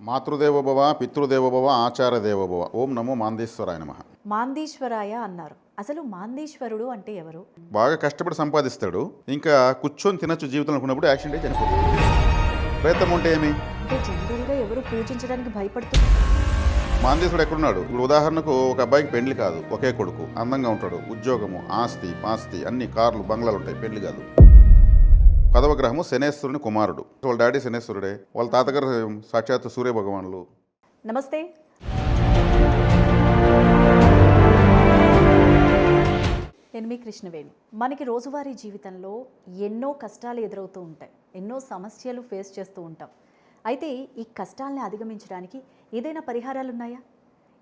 మాతృదేవోభవ పితృదేవోభవ ఆచారదేవోభవ. ఓం నమో మాందేశ్వరాయ నమ. మాందీశ్వరాయ అన్నారు. అసలు మాందీశ్వరుడు అంటే ఎవరు? బాగా కష్టపడి సంపాదిస్తాడు. ఇంకా కూర్చొని తినచ్చు జీవితం అనుకున్నప్పుడు యాక్సిడెంట్ అయి చనిపోతాడు. ప్రయత్నం ఉంటే ఏమి? అంటే జనరల్గా ఎవరు పూజించడానికి భయపడుతున్నారు మాందేశుడు ఎక్కడున్నాడు? ఇప్పుడు ఉదాహరణకు ఒక అబ్బాయికి పెళ్ళి కాదు. ఒకే కొడుకు. అందంగా ఉంటాడు. ఉద్యోగము ఆస్తి పాస్తి అన్ని కార్లు బంగ్లాలు ఉంటాయి. పెళ్ళి కాదు. పదవ గ్రహము శనేశ్వరుని కుమారుడు. వాళ్ళ డాడీ శనేశ్వరుడే. వాళ్ళ తాతగారు సాక్షాత్ సూర్య భగవానులు నమస్తే. నేను మీ కృష్ణవేణి. మనకి రోజువారీ జీవితంలో ఎన్నో కష్టాలు ఎదురవుతూ ఉంటాయి. ఎన్నో సమస్యలు ఫేస్ చేస్తూ ఉంటాం. అయితే ఈ కష్టాలని అధిగమించడానికి ఏదైనా పరిహారాలు ఉన్నాయా?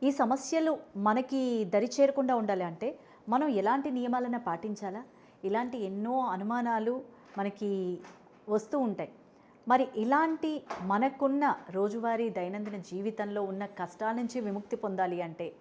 ఈ సమస్యలు మనకి దరి చేరకుండా ఉండాలి అంటే మనం ఎలాంటి నియమాలను పాటించాలా? ఇలాంటి ఎన్నో అనుమానాలు మనకి వస్తూ ఉంటాయి. మరి ఇలాంటి మనకున్న రోజువారీ దైనందిన జీవితంలో ఉన్న కష్టాల నుంచి విముక్తి పొందాలి అంటే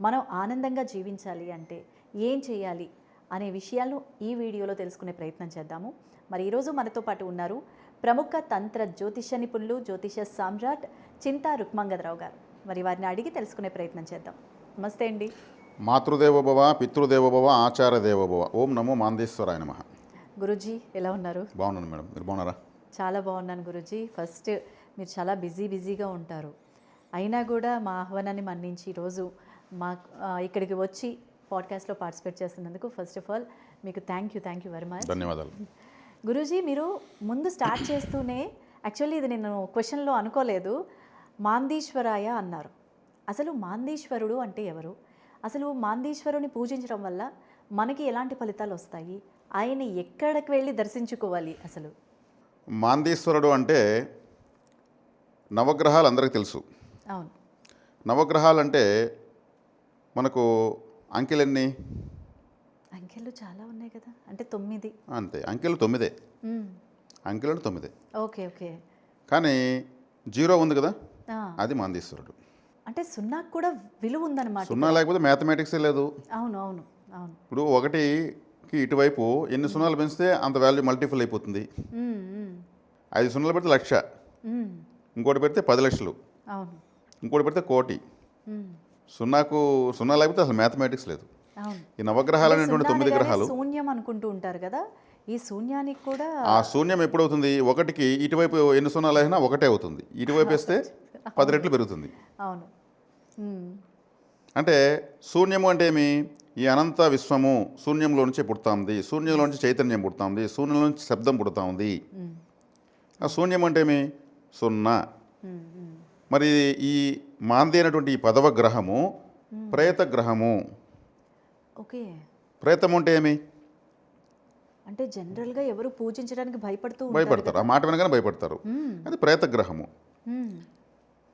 మనం ఆనందంగా జీవించాలి అంటే ఏం చేయాలి అనే విషయాలు ఈ వీడియోలో తెలుసుకునే ప్రయత్నం చేద్దాము. మరి ఈరోజు మనతో పాటు ఉన్నారు ప్రముఖ తంత్ర జ్యోతిష నిపుణులు జ్యోతిష సామ్రాట్ చింతా రుక్మంగదరావు గారు. మరి వారిని అడిగి తెలుసుకునే ప్రయత్నం చేద్దాం. నమస్తే అండి. మాతృదేవోభవ పితృదేవోభవ ఆచారదేవోభవ. ఓం నమో మాందేశ్వరాయ నమః. గురుజీ ఎలా ఉన్నారు? బాగున్నాను మేడం. మీరు బాగున్నారా? చాలా బాగున్నాను గురుజీ. ఫస్ట్ మీరు చాలా బిజీ బిజీగా ఉంటారు. అయినా కూడా మా ఆహ్వానాన్ని మన్నించి ఈరోజు మా ఇక్కడికి వచ్చి పాడ్కాస్ట్లో పార్టిసిపేట్ చేస్తున్నందుకు ఫస్ట్ ఆఫ్ ఆల్ మీకు thank you thank you very much ధన్యవాదాలు. గురూజీ మీరు ముందు స్టార్ట్ చేస్తూనే యాక్చువల్లీ ఇది నేను క్వశ్చన్లో అనుకోలేదు మాందీశ్వరాయ అన్నారు. అసలు మాందీశ్వరుడు అంటే ఎవరు? అసలు మాందీశ్వరుని పూజించడం వల్ల మనకి ఎలాంటి ఫలితాలు వస్తాయి? ఆయన ఎక్కడికి వెళ్ళి దర్శించుకోవాలి అసలు? మాందేశ్వరుడు అంటే నవగ్రహాలు అందరికీ తెలుసు. అవును. నవగ్రహాలు అంటే మనకు అంకెలెన్ని? అంకెలు చాలా ఉన్నాయి కదా. అంటే తొమ్మిది. అంతే అంకెలు తొమ్మిదే. మ్మ్. అంకెలు తొమ్మిదే. Okay okay. కానీ జీరో ఉంది కదా అది మాందేశ్వరుడు. అంటే సున్నాకు కూడా విలువ ఉందన్నమాట సున్నా లేకపోతే మ్యాథమెటిక్సే లేదు. అవును అవును అవును. ఇప్పుడు ఒకటికి ఇటువైపు ఎన్ని సున్నాలు పెంచితే అంత వాల్యూ మల్టిపుల్ అయిపోతుంది. ఐదు సున్నాలు పెడితే లక్ష. ఇంకోటి పెడితే పది లక్షలు. ఇంకోటి పెడితే కోటి. సున్నాకు సున్నా లేకపోతే అసలు మ్యాథమెటిక్స్ లేదు. ఈ నవగ్రహాలు అనేటువంటి తొమ్మిది గ్రహాలు శూన్యం అనుకుంటూ ఉంటారు కదా ఈ శూన్యానికి కూడా ఆ శూన్యం ఎప్పుడవుతుంది? ఒకటికి ఇటువైపు ఎన్ని సున్నాలు అయినా ఒకటే అవుతుంది. ఇటువైపు వేస్తే పది రెట్లు పెరుగుతుంది. అవును. అంటే శూన్యము అంటే ఏమి? ఈ అనంత విశ్వము శూన్యంలో నుంచి పుడుతుంది. శూన్యంలో నుంచి చైతన్యం పుడుతుంది. శూన్యంలో నుంచి శబ్దం పుడుతుంది. మ్మ్. ఆ శూన్యం అంటే ఏమి? సున్నా. మ్మ్. మ్మ్. మరి ఈ మాంది అయినటువంటి ఈ పదవ గ్రహము ప్రేత గ్రహము. ఓకే. ప్రేతం అంటే ఏమి? అంటే జనరల్గా ఎవరు పూజించడానికి భయపడుతూ భయపడతారు. ఆ మాట వినగానే భయపడతారు. అది ప్రేత గ్రహము.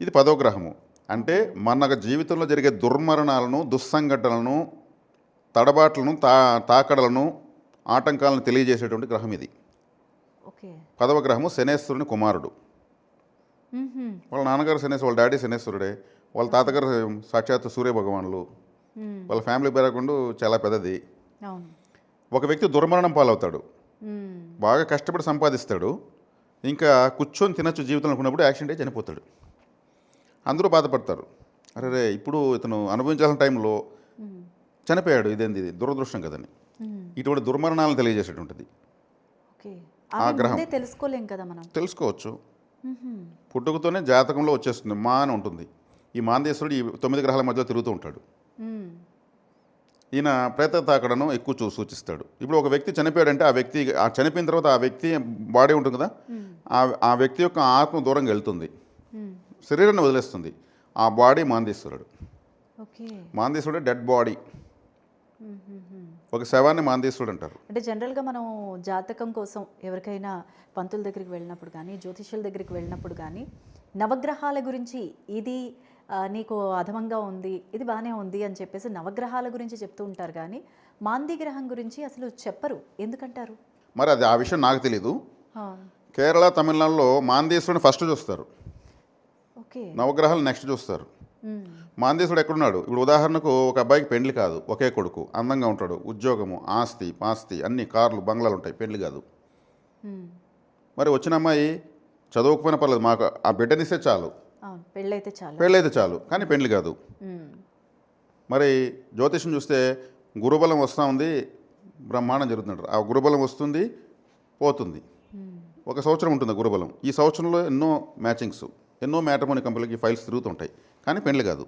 ఇది పదవ గ్రహము. అంటే మన జీవితంలో జరిగే దుర్మరణాలను దుస్సంఘటనలను తడబాట్లను తా తాకడలను ఆటంకాలను తెలియజేసేటువంటి గ్రహం ఇది. ఓకే. పదవ గ్రహము శనేశ్వరుని కుమారుడు. వాళ్ళ నాన్నగారు శనేశ్వరు వాళ్ళ డాడీ శనేశ్వరుడే. వాళ్ళ తాతగారు సాక్షాత్ సూర్య భగవానులు. వాళ్ళ ఫ్యామిలీ బ్యాక్గ్రౌండ్ చాలా పెద్దది. ఒక వ్యక్తి దుర్మరణం పాలవుతాడు. బాగా కష్టపడి సంపాదిస్తాడు. ఇంకా కూర్చొని తినచ్చు జీవితం అనుకున్నప్పుడు యాక్సిడెంట్ అయి చనిపోతాడు. అందరూ బాధపడతారు. అరే రే ఇప్పుడు ఇతను అనుభవించాల్సిన టైంలో. చనిపోయాడు. ఇదేంది? ఇది దురదృష్టం కదని. ఇటువంటి దుర్మరణాలను తెలియజేసేటువంటిది ఓకే. ఆ అవి గ్రహం. ముందే తెలుసుకోలేం కదా మనం. తెలుసుకోవచ్చు. పుట్టుకతోనే జాతకంలో వచ్చేస్తుంది. మా అని ఉంటుంది. ఈ మాందేశ్వరుడు ఈ తొమ్మిది గ్రహాల మధ్యలో తిరుగుతూ ఉంటాడు. ఈయన ప్రేత తాకడను ఎక్కువ చూ సూచిస్తాడు. ఇప్పుడు ఒక వ్యక్తి చనిపోయాడంటే ఆ వ్యక్తి ఆ చనిపోయిన తర్వాత ఆ వ్యక్తి బాడీ ఉంటుంది కదా. ఆ ఆ వ్యక్తి యొక్క ఆత్మ దూరంగా వెళ్తుంది. శరీరాన్ని వదిలేస్తుంది. ఆ బాడీ మాందేశ్వరుడు. మాందేశ్వరుడు డెడ్ బాడీ. ఒక శవాన్ని మాందేశ్వరుడు అంటారు అంటే జనరల్గా మనం జాతకం కోసం ఎవరికైనా పంతుల దగ్గరికి వెళ్ళినప్పుడు కానీ జ్యోతిష్యుల దగ్గరికి వెళ్ళినప్పుడు కానీ నవగ్రహాల గురించి ఇది నీకు అధమంగా ఉంది ఇది బాగానే ఉంది అని చెప్పేసి నవగ్రహాల గురించి చెప్తూ ఉంటారు కానీ మాంది గ్రహం గురించి అసలు చెప్పరు. ఎందుకంటారు? మరి అది ఆ విషయం నాకు తెలీదు. కేరళ తమిళనాడులో మాందేశ్వరుని ఫస్ట్ చూస్తారు. ఓకే. నవగ్రహాలు నెక్స్ట్ చూస్తారు. మ్మ్. మాందేశ్వరుడు ఎక్కడున్నాడు? ఇప్పుడు ఉదాహరణకు ఒక అబ్బాయికి పెళ్ళి కాదు ఒకే కొడుకు అందంగా ఉంటాడు ఉద్యోగము ఆస్తి పాస్తి అన్ని కార్లు బంగ్లాలు ఉంటాయి పెళ్ళి కాదు. మరి వచ్చిన అమ్మాయి చదువుకుపోయిన పర్లేదు మాకు ఆ బిడ్డనిస్తే చాలు. పెళ్ళైతే చాలు. పెళ్ళైతే చాలు కానీ పెళ్ళి కాదు. మరి జ్యోతిషం చూస్తే గురుబలం వస్తూ ఉంది బ్రహ్మాండం జరుగుతుంటారు ఆ గురుబలం వస్తుంది పోతుంది. ఒక సంవత్సరం ఉంటుంది గురుబలం. ఈ సంవత్సరంలో ఎన్నో మ్యాచింగ్స్. ఎన్నో మ్యాటర్మోని కంపెనీలకి ఫైల్స్ తిరుగుతుంటాయి. కానీ పెళ్ళి కాదు.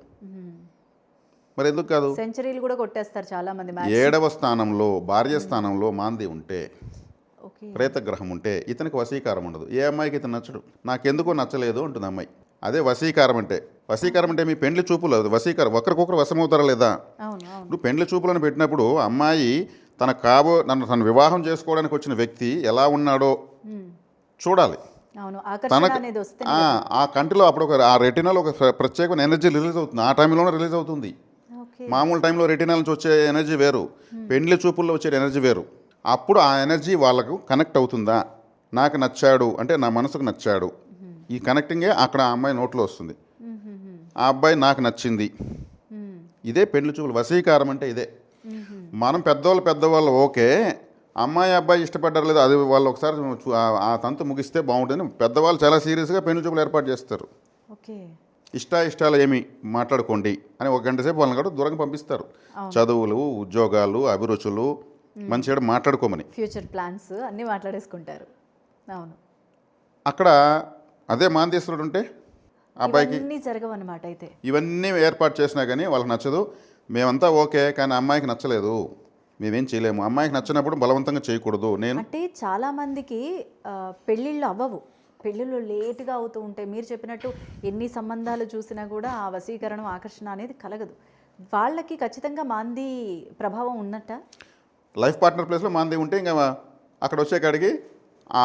మరి ఎందుకు కాదు? సెంచరీలు కూడా కొట్టేస్తారు చాలా మంది ఏడవ స్థానంలో భార్య స్థానంలో మాంది ఉంటే ఓకే. ప్రేతగ్రహం ఉంటే ఇతనికి వశీకారం ఉండదు. ఏ అమ్మాయికి ఇతను నచ్చడు? నాకెందుకో నచ్చలేదు అంటుంది అమ్మాయి. అదే వశీకారం అంటే వశీకారం అంటే మీ పెండ్లి చూపులు అది. వశీకారం ఒకరికొకరు వశమవుతారా లేదా? నువ్వు పెండ్లి చూపులను పెట్టినప్పుడు అమ్మాయి తన కాబో నన్ను తను వివాహం చేసుకోవడానికి వచ్చిన వ్యక్తి ఎలా ఉన్నాడో. చూడాలి. తనకు ఆ, కంటిలో అప్పుడు ఒక ఆ రెటినాలో ఒక ప్ర- ప్రత్యేకమైన ఎనర్జీ రిలీజ్ అవుతుంది. ఆ టైంలోనే రిలీజ్ అవుతుంది. మామూలు టైంలో రెటినాల నుంచి వచ్చే ఎనర్జీ వేరు. పెండ్లి చూపుల్లో వచ్చే ఎనర్జీ వేరు. అప్పుడు ఆ ఎనర్జీ వాళ్ళకు కనెక్ట్ అవుతుందా? నాకు నచ్చాడు. అంటే నా మనసుకు నచ్చాడు. ఈ కనెక్టింగే అక్కడ ఆ అమ్మాయి నోట్లో వస్తుంది. మ్మ్. ఆ అబ్బాయి నాకు నచ్చింది. ఇదే పెండ్లి చూపులు. వశీకారం అంటే ఇదే. మనం పెద్దవాళ్ళు పెద్దవాళ్ళు ఓకే. అమ్మాయి అబ్బాయి ఇష్టపడ్డారు లేదు అది వాళ్ళు ఒకసారి ఆ- తంతు ముగిస్తే బాగుంటుంది. పెద్దవాళ్ళు చాలా సీరియస్గా పెళ్ళి చూపులు ఏర్పాటు చేస్తారు. ఓకే. ఇష్ట ఇష్టాలు ఏమి మాట్లాడుకోండి అని ఒక గంట సేపు వాళ్ళని కూడా దూరంగా పంపిస్తారు. చదువులు ఉద్యోగాలు అభిరుచులు మంచిగా మాట్లాడుకోమని. ఫ్యూచర్ ప్లాన్స్ అన్నీ మాట్లాడేసుకుంటారు. అవును. అక్కడ అదే మాందేశ్వరుడు ఉంటే అబ్బాయికి జరగవన్నమాట అయితే. ఇవన్నీ ఏర్పాటు చేసినా కానీ వాళ్ళకి నచ్చదు. మేమంతా ఓకే కానీ అమ్మాయికి నచ్చలేదు. మేమేం చేయలేము. అమ్మాయికి నచ్చినప్పుడు బలవంతంగా చేయకూడదు. నేను అంటే చాలా మందికి పెళ్ళిళ్ళు అవ్వవు. పెళ్ళిళ్ళు లేటుగా అవుతూ ఉంటాయి మీరు చెప్పినట్టు ఎన్ని సంబంధాలు చూసినా కూడా ఆ వశీకరణం ఆకర్షణ అనేది కలగదు. వాళ్ళకి ఖచ్చితంగా మాంది ప్రభావం ఉన్నట్ట? లైఫ్ పార్ట్నర్ ప్లేస్లో మాంది ఉంటే ఇంకా అక్కడ వచ్చే కాడికి ఆ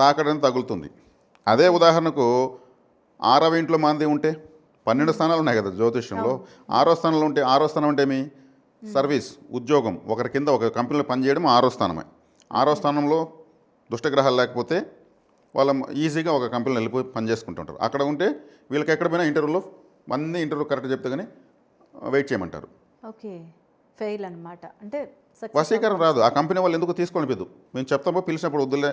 తాకడం తగులుతుంది. అదే ఉదాహరణకు ఆరవ ఇంట్లో మాంది ఉంటే పన్నెండు స్థానాలు ఉన్నాయి కదా జ్యోతిష్యంలో. ఆరో స్థానంలో ఉంటే ఆరో స్థానం అంటే ఏమి? సర్వీస్ ఉద్యోగం ఒకరి కింద ఒక కంపెనీలో పనిచేయడం ఆరో స్థానమే. ఆరో స్థానంలో దుష్టగ్రహాలు లేకపోతే వాళ్ళ ఈజీగా ఒక కంపెనీలో వెళ్ళిపోయి పని చేసుకుంటుంటారు అక్కడ ఉంటే వీళ్ళకి ఎక్కడ పోయినా ఇంటర్వ్యూలో అన్ని ఇంటర్వ్యూ కరెక్ట్ చెప్తే కానీ వెయిట్ చేయమంటారు. ఓకే. ఫెయిల్ అన్నమాట. అంటే వశీకరణ రాదు. ఆ కంపెనీ వాళ్ళు ఎందుకు తీసుకొని పోదు? మేము చెప్తామో పిలిచినప్పుడు వద్దులే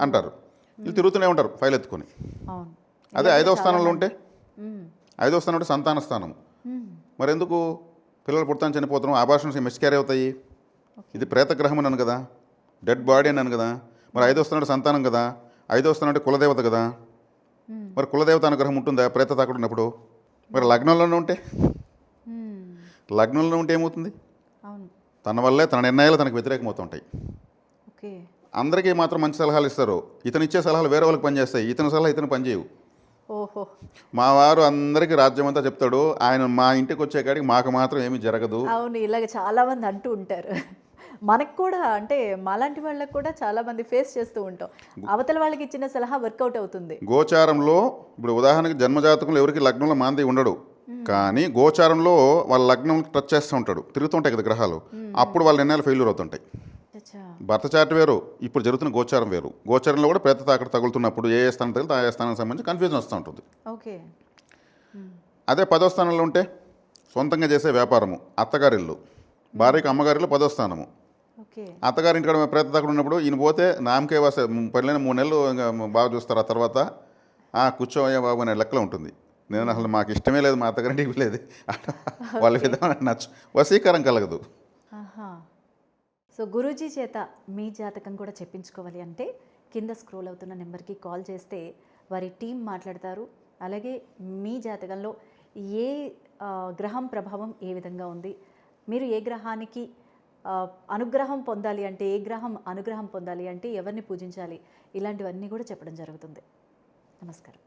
అంటారు. వీళ్ళు తిరుగుతూనే ఉంటారు ఫైల్ ఎత్తుకొని. అదే ఐదవ స్థానంలో ఉంటే. ఐదవ స్థానం అంటే సంతాన స్థానం మ్మ్. పిల్లలు పుడతాను చనిపోతున్నాం ఆభాషణ మిస్క్యారీ అవుతాయి. ఇది ప్రేతగ్రహం అన్నాను కదా. డెడ్ బాడీ అన్నాను కదా. మరి ఐదో స్థానం అంటే సంతానం కదా. ఐదో స్థానం అంటే కులదేవత కదా. మ్మ్. మరి కులదేవత అనుగ్రహం ఉంటుందా? ప్రేత తాకుడు ఉన్నప్పుడు. మరి లగ్నంలోనే ఉంటే? మ్మ్. లగ్నంలో ఉంటే ఏమవుతుంది? తన వల్లే తన నిర్ణయాలు తనకు వ్యతిరేకమవుతుంటాయి. ఓకే. అందరికీ మాత్రం మంచి సలహాలు ఇస్తారు. ఇతను ఇచ్చే సలహాలు వేరే వాళ్ళకి పనిచేస్తాయి. ఇతని సలహా ఇతను పనిచేయవు. ఓహో. మా వారు అందరికీ రాజ్యం అంతా చెప్తాడు. ఆయన మా ఇంటికి వచ్చే కాడికి మాకు మాత్రం ఏమీ జరగదు. అవును ఇలాగ చాలా మంది అంటూ ఉంటారు. మనకు కూడా అంటే మాలాంటి వాళ్ళకి కూడా చాలా మంది ఫేస్ చేస్తూ ఉంటాం. అవతల వాళ్ళకి ఇచ్చిన సలహా వర్కౌట్ అవుతుంది. గోచారంలో ఇప్పుడు ఉదాహరణకి జన్మజాతకంలో ఎవరికి లగ్నంలో మాంది ఉండడు. కానీ గోచారంలో వాళ్ళ లగ్నం టచ్ చేస్తూ ఉంటాడు. తిరుగుతుంటాయి కదా గ్రహాలు. అప్పుడు వాళ్ళ నిర్ణయాలు ఫెయిల్యూర్ అవుతుంటాయి. భర్త చాట్ వేరు ఇప్పుడు జరుగుతున్న గోచారం వేరు. గోచారంలో కూడా ప్రేత తాకడ తగులుతున్నప్పుడు ఏ ఏ స్థానం తగిలితే ఆ ఏ స్థానానికి సంబంధించి కన్ఫ్యూజన్ వస్తూ ఉంటుంది. ఓకే. అదే పదో స్థానంలో ఉంటే సొంతంగా చేసే వ్యాపారము అత్తగారిల్లు భార్యకి అమ్మగారిలో పదో స్థానము. ఓకే. అత్తగారి ఇంటికాడ ప్రేత తాకడ ఉన్నప్పుడు ఈయన పోతే నామకే వాస పెళ్ళైన మూడు నెలలు బాగా చూస్తారు ఆ తర్వాత "ఆ, కూర్చోవయ్యా బాబు అనే లెక్కలో ఉంటుంది. నేను అసలు మాకు ఇష్టమే లేదు మా అత్తగారింటికి లేదు వాళ్ళ విధానం నచ్చు వశీకరం కలగదు. సో గురూజీ చేత మీ జాతకం కూడా చెప్పించుకోవాలి అంటే కింద స్క్రోల్ అవుతున్న నెంబర్కి కాల్ చేస్తే వారి టీం మాట్లాడతారు. అలాగే మీ జాతకంలో ఏ గ్రహం ప్రభావం ఏ విధంగా ఉంది? మీరు ఏ గ్రహానికి అనుగ్రహం పొందాలి అంటే ఏ గ్రహం అనుగ్రహం పొందాలి అంటే ఎవరిని పూజించాలి? ఇలాంటివన్నీ కూడా చెప్పడం జరుగుతుంది. నమస్కారం.